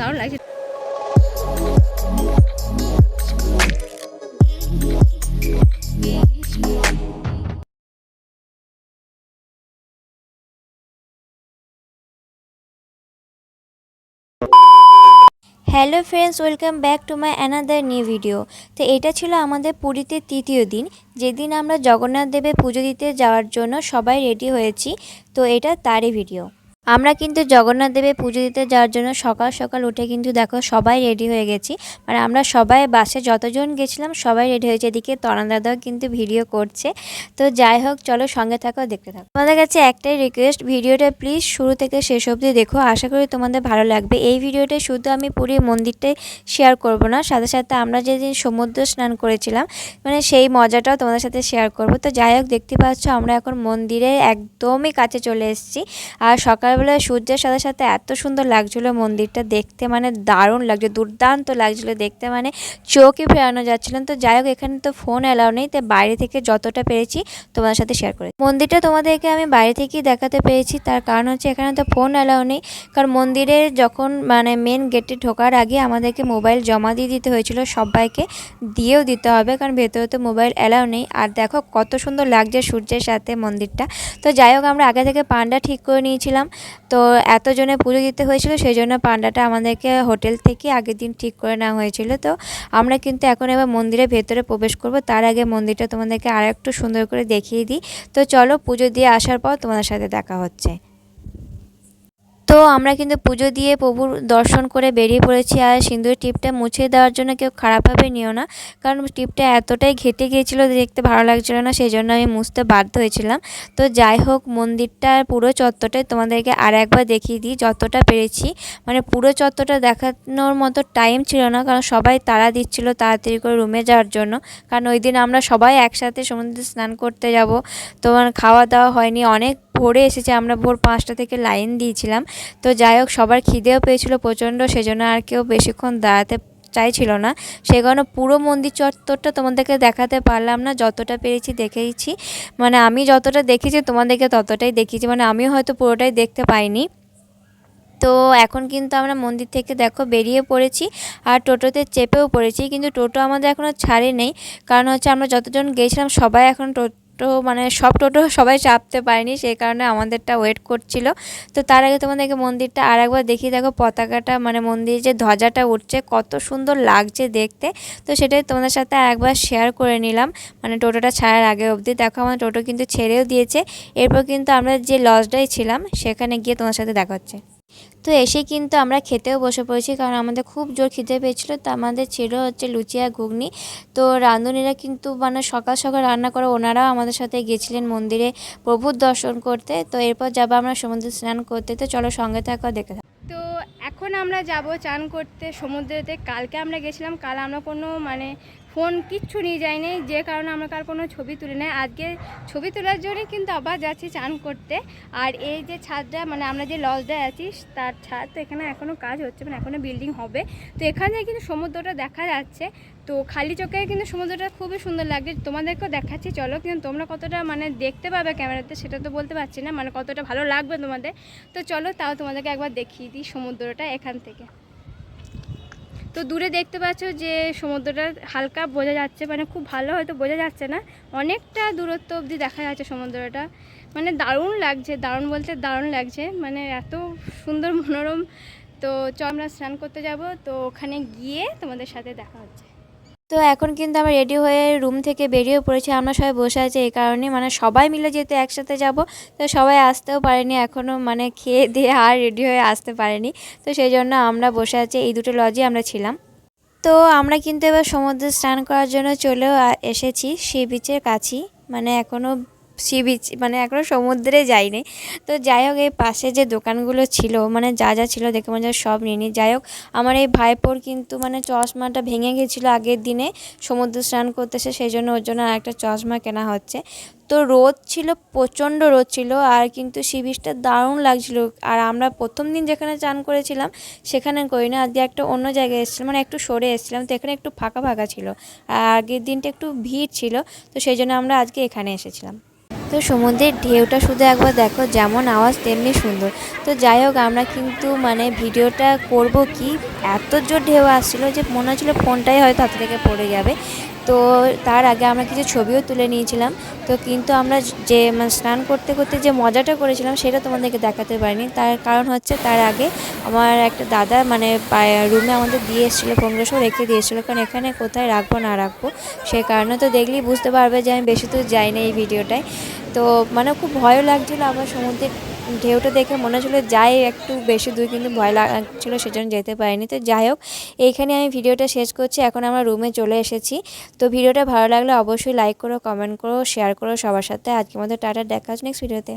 দারুণ লাগছে। Hello friends welcome back to my another new video তো এটা ছিল আমাদের পুরীতে তৃতীয় দিন। যেদিন আমরা জগন্নাথ দেবের পুজো দিতে যাওয়ার জন্য সবাই রেডি হয়েছি। তো এটা তারই ভিডিও আমরা কিন্তু জগন্নাথ দেবের পুজো দিতে যাওয়ার জন্য সকাল সকাল উঠে কিন্তু দেখো সবাই রেডি হয়ে গেছি। মানে আমরা সবাই বাসে যতজন গেছিলাম সবাই রেডি হয়েছে। এদিকে তরণ দাদাও কিন্তু ভিডিও করছে। তো যাই হোক, চলো সঙ্গে থাকো, দেখতে থাকো। তোমাদের কাছে একটাই রিকোয়েস্ট ভিডিওটা প্লিজ শুরু থেকে শেষ অবধি দেখো। আশা করি তোমাদের ভালো লাগবে। এই ভিডিওটা শুধু আমি পুরীর মন্দিরটাই শেয়ার করব না, সাথে সাথে আমরা যেদিন সমুদ্র স্নান করেছিলাম মানে সেই মজাটাও তোমাদের সাথে শেয়ার করব। তো যাই হোক, দেখতে পাচ্ছ আমরা এখন মন্দিরে একদমই কাছে চলে এসেছি। আর সকালবেলা সূর্যের সাথে সাথে এত সুন্দর লাগছিল মন্দিরটা দেখতে মানে দারুণ লাগছে, দুর্দান্ত লাগছিল দেখতে মানে চোখে ফেরানো যাচ্ছিল। না। তো যাই হোক, এখানে তো ফোন অ্যালাউ নেই, তাই বাইরে থেকে যতটা পেরেছি তোমাদের সাথে শেয়ার করে মন্দিরটা তোমাদেরকে আমি বাইরে থেকেই দেখাতে পেরেছি, তার কারণ হচ্ছে এখানে তো ফোন অ্যালাউ নেই, কারণ মন্দিরে যখন মানে মেন গেটে ঢোকার আগে আমাদেরকে মোবাইল জমা দিয়ে দিতে হয়েছিল, সবাইকে দিয়েও দিতে হবে, কারণ ভেতরে তো মোবাইল অ্যালাউ নেই। আর দেখো কত সুন্দর লাগছে সূর্যের সাথে মন্দিরটা। তো যাই হোক, আমরা আগে থেকে পান্ডা ঠিক করে নিয়েছিলাম। তো এতজনে পুজো দিতে হয়েছিল সেই জন্য পান্ডাটা আমাদেরকে হোটেল থেকে আগের দিন ঠিক করে নেওয়া হয়েছিল। তো আমরা কিন্তু এখন এবার মন্দিরের ভেতরে প্রবেশ করব। তার আগে মন্দিরটা তোমাদেরকে আর একটু সুন্দর করে দেখিয়ে দিই। তো চলো পুজো দিয়ে আসার পর তোমাদের সাথে দেখা হচ্ছে। তো আমরা কিন্তু পুজো দিয়ে প্রভুর দর্শন করে বেরিয়ে পড়েছি আর সিঁদুরের টিপটা মুছে দেওয়ার জন্য কেউ খারাপভাবে নিও না। কারণ টিপটা এতটাই ঘেটে গিয়েছিল দেখতে ভালো লাগছিল না সেই জন্য আমি মুছতে বাধ্য হয়েছিলাম। তো যাই হোক, মন্দিরটার পুরো চত্বরটাই তোমাদেরকে আর একবার দেখিয়ে দিই, যতটা পেরেছি। মানে পুরো চত্বরটা দেখানোর মতো টাইম ছিল না, কারণ সবাই তাড়া দিচ্ছিল তাড়াতাড়ি করে রুমে যাওয়ার জন্য। কারণ ওই দিন আমরা সবাই একসাথে সমুদ্রে স্নান করতে যাব। তোমার খাওয়া দাওয়া হয়নি, অনেক ভোরে এসেছে, আমরা ভোর পাঁচটা থেকে লাইন দিয়েছিলাম। তো যাই হোক, সবার খিদেও পেয়েছিল প্রচণ্ড, সেজন্য আর কেউ বেশিক্ষণ দাঁড়াতে চাইছিল না। সেই কারণে পুরো মন্দির চত্বরটা তোমাদেরকে দেখাতে পারলাম না, যতটা পেরেছি দেখেইছি। মানে আমি যতটা দেখেছি, তোমাদেরকে ততটাই দেখিয়েছি। মানে আমিও হয়তো পুরোটাই দেখতে পাইনি। তো এখন কিন্তু আমরা মন্দির থেকে দেখো বেরিয়ে পড়েছি আর টোটোতে চেপেও পড়েছি। কিন্তু টোটো আমাদের এখনও ছাড়ে নেই। কারণ হচ্ছে আমরা যতজন গেছিলাম, সবাই এখন টোটো মানে সব টোটো সবাই চাপতে পারেনি, সেই কারণে আমাদেরটা ওয়েট করছিল। তো তার আগে তোমাদেরকে মন্দিরটা আর একবার দেখিয়ে দেখো, পতাকাটা মানে মন্দিরে যে ধ্বজাটা উঠছে, কত সুন্দর লাগছে দেখতে। তো সেটাই তোমাদের সাথে আর একবার শেয়ার করে নিলাম মানে টোটোটা ছাড়ার আগে অবধি। দেখো আমার টোটো কিন্তু ছেড়েও দিয়েছে, এরপর কিন্তু আমরা যে লজটাই ছিলাম, সেখানে গিয়ে তোমার সাথে দেখা হচ্ছে। তো এসে কিন্তু আমরা খেতেও বসে পড়েছি কারণ আমাদের খুব জোর খিদে পেয়েছিল। তো আমাদের ছিল হচ্ছে লুচি আর ঘুগনি। তো রাঁধুনিরা কিন্তু মানে সকাল সকাল রান্না করে ওনারাও আমাদের সাথে গেছিলেন মন্দিরে প্রভুর দর্শন করতে। তো এরপর যাব আমরা সমুদ্রে স্নান করতে। তো চলো সঙ্গে থাকো, দেখে থাকো। তো এখন আমরা যাব চান করতে সমুদ্রেতে। কালকে আমরা গেছিলাম, কাল আমরা কোনো মানে ফোন কিচ্ছু নিয়ে যাইনি যে কারণে আমরা কার কোনো ছবি তুলি নাই। আজকে ছবি তোলার জন্যই কিন্তু আবার যাচ্ছি চান করতে। আর এই যে ছাদটা মানে আমরা যে লজটায় আছি, তার ছাদ তো এখানে এখনও কাজ হচ্ছে মানে এখনও বিল্ডিং হবে। তো এখানে কিন্তু সমুদ্রটা দেখা যাচ্ছে। তো খালি চোখে কিন্তু সমুদ্রটা খুবই সুন্দর লাগছে তোমাদেরকেও দেখাচ্ছি, চলো কিন্তু তোমরা কতটা মানে দেখতে পাবে ক্যামেরাতে, সেটা তো বলতে পারছি না মানে কতটা ভালো লাগবে তোমাদের। তো চলো তাও তোমাদেরকে একবার দেখিয়ে দিই সমুদ্রটা এখান থেকে। তো দূরে দেখতে পাচ্ছ যে সমুদ্রটা হালকা বোঝা যাচ্ছে মানে খুব ভালো হয়তো বোঝা যাচ্ছে না। অনেকটা দূরত্ব অবধি দেখা যাচ্ছে সমুদ্রটা। মানে দারুণ লাগছে, দারুণ বলতে দারুণ লাগছে। মানে এত সুন্দর মনোরম। তো চ আমরা স্নান করতে যাব। তো ওখানে গিয়ে তোমাদের সাথে দেখা হচ্ছে। তো এখন কিন্তু আমরা রেডি হয়ে রুম থেকে বেরিয়ে পড়েছি। আমরা সবাই বসে আছি এই কারণে মানে সবাই মিলে যেহেতু একসাথে যাব, তো সবাই আসতেও পারেনি। এখনও মানে খেয়ে দিয়ে আর রেডি হয়ে আসতে পারেনি। তো সেই জন্য আমরা বসে আছি। এই দুটো লজে আমরা ছিলাম। তো আমরা কিন্তু এবার সমুদ্রে স্নান করার জন্য চলেও এসেছি। সে বিচের কাছেই। মানে এখনও সি বিচ মানে এখনও সমুদ্রে যাইনি। তো যাই হোক এই পাশে যে দোকানগুলো ছিল মানে যা যা ছিল দেখে মনে সব নিয়ে নিই যাই হোক আমার এই ভাইপোর কিন্তু মানে চশমাটা ভেঙে গেছিল আগের দিনে সমুদ্র স্নান করতে এসে সেই জন্য ওর জন্য আর একটা চশমা কেনা হচ্ছে। তো রোদ ছিল, প্রচণ্ড রোদ ছিল, আর কিন্তু সি বিচটা দারুণ লাগছিল। আর আমরা প্রথম দিন যেখানে চান করেছিলাম, সেখানে করি না আজকে একটা অন্য জায়গায় এসেছিলাম মানে একটু সরে এসেছিলাম, তো এখানে একটু ফাঁকা ফাঁকা ছিল। আর আগের দিনটা একটু ভিড় ছিল, তো সেই জন্য আমরা আজকে এখানে এসেছিলাম। তো সমুদ্রের ঢেউটা শুধু একবার দেখো, যেমন আওয়াজ তেমনি সুন্দর। তো যাই হোক, আমরা কিন্তু মানে ভিডিওটা করব কি? এত জোর ঢেউ আসছিল যে মনে হচ্ছিল ফোনটাই হয়তো হাত থেকে পড়ে যাবে। তো তার আগে আমরা কিছু ছবিও তুলে নিয়েছিলাম। তো কিন্তু আমরা যে মানে স্নান করতে করতে যে মজাটা করেছিলাম সেটা তোমাদেরকে দেখাতে পারিনি। তার কারণ হচ্ছে তার আগে আমার একটা দাদা মানে রুমে আমাদের দিয়ে এসেছিল ফোনগুলো রেখে দিয়ে এসেছিল। কারণ এখানে কোথায় রাখব, না রাখব, সে কারণে তো দেখলেই বুঝতে পারবে যে আমি বেশি দূর যাই না এই ভিডিওটায়। তো মানে খুব ভয়ও লাগছিল আবার সমুদ্রের ঢেউটা দেখে মনে হচ্ছিল যাই একটু বেশি দূর কিন্তু ভয় লাগছিল, সেজন্য যেতে পারিনি। তো যাই হোক, এইখানে আমি ভিডিওটা শেষ করছি। এখন আমরা রুমে চলে এসেছি। তো ভিডিওটা ভালো লাগলে অবশ্যই লাইক করো কমেন্ট করো শেয়ার করো সবার সাথে। আজকের মধ্যে টাটা, দেখা নেক্সট ভিডিওতে